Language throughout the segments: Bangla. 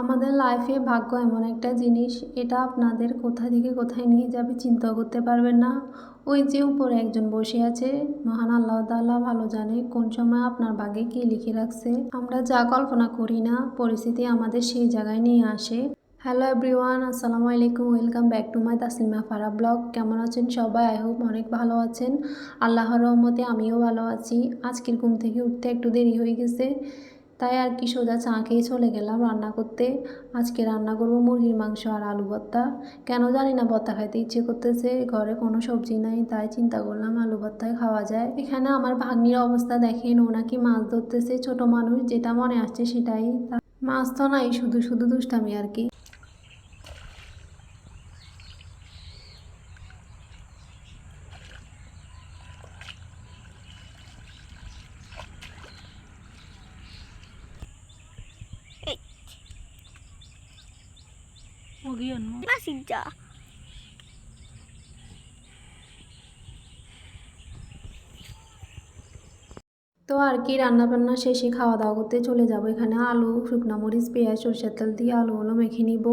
আমাদের লাইফে ভাগ্য এমন একটা জিনিস, এটা আপনাদের কোথা থেকে কোথায় নিয়ে যাবে চিন্তা করতে পারবেন না। ওই যে উপরে একজন বসে আছে, মহান আল্লাহ তাআলা ভালো জানে কোন সময় আপনার ভাগ্যে কী লিখে রাখছে। আমরা যা কল্পনা করি না, পরিস্থিতি আমাদের সেই জায়গায় নিয়ে আসে। হ্যালো এভরিওয়ান আসসালামু আলাইকুম welcome back to my Taslima Farah blog কেমন আছেন সবাই? আই হোপ অনেক ভালো আছেন। আল্লাহর রহমতে আমিও ভালো আছি। আজকের ঘুম থেকে উঠতে একটু দেরি হয়ে গেছে। তাই আর কি সোজা চা খেয়ে চলে গেলাম রান্না করতে। আজকে রান্না করব মুরগির মাংস আর আলু ভর্তা। কেন জানি না, ভর্তা খাইতে ইচ্ছে করতেছে, ঘরে কোনো সবজি নাই, তাই চিন্তা করলাম আলু ভর্তায় খাওয়া যায়। এখানে আমার ভাগ্নির অবস্থা দেখেন, ও নাকি মাছ ধরতেছে, ছোট মানুষ, যেটা মনে আসছে সেটাই। মাছ তো নাই, শুধু শুধু দুষ্টামি আর কি। Huwag mo. Masidya. তো আর কি রান্না বান্না শেষে খাওয়া দাওয়া করতে চলে যাব। এখানে আলু, শুকনো মরিচ, পেঁয়াজ, সরষের তেল দিয়ে আলুগুলো মেখে নিব।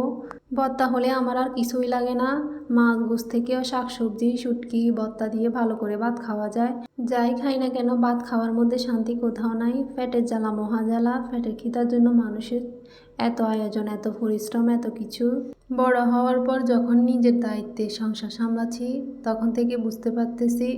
ভর্তা হলে আমার আর কিছুই লাগে না। মাছ গোছ থেকে শাক সবজি শুটকি, ভর্তা দিয়ে ভালো করে ভাত খাওয়া যায়। যাই খাই না কেন, ভাত খাওয়ার মধ্যে শান্তি কোথাও নাই। ফ্যাটের জ্বালা মহা জ্বালা। পেটের খিদার জন্য মানুষের এত আয়োজন, এত পরিশ্রম, এত কিছু। বড় হওয়ার পর যখন নিজের দায়িত্বে সংসার সামলাচ্ছি, তখন থেকে বুঝতে পারতেছি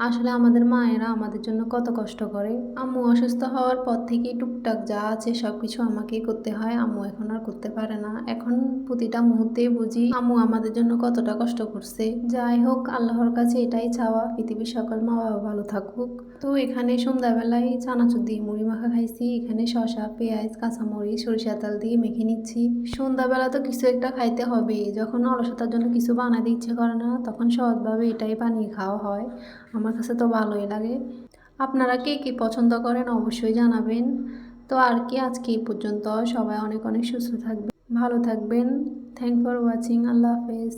আসলে আমাদের মায়েরা আমাদের জন্য কত কষ্ট করে। আম্মু অসুস্থ হওয়ার পর থেকেই টুকটাক যা আছে সব কিছু আমাকেই করতে হয়। আম্মু এখন আর করতে পারে না। এখন প্রতিটা মুহূর্তেই বুঝি আম্মু আমাদের জন্য কতটা কষ্ট করছে। যাই হোক, আল্লাহর কাছে এটাই চাওয়া, পৃথিবীর সকল মা বাবা ভালো থাকুক। তো এখানে সন্ধ্যাবেলায় চানাচুর দিয়ে মুড়ি মাখা খাইছি। এখানে শশা পেঁয়াজ, কাঁচামরিচ, সরিষা তেল দিয়ে মেখে নিচ্ছি। সন্ধ্যাবেলা তো কিছু একটা খাইতে হবে। যখন অলসতার জন্য কিছু বানাতে ইচ্ছে করে না, তখন সহজভাবে এটাই বানিয়ে খাওয়া হয়। আমার কাছে তো ভালোই লাগে। আপনারা কে কী পছন্দ করেন অবশ্যই জানাবেন। তো আর কি, আজকে এই পর্যন্ত। সবাই অনেক অনেক সুস্থ থাকবেন, ভালো থাকবেন। থ্যাংক ফর ওয়াচিং আল্লাহ হাফেজ।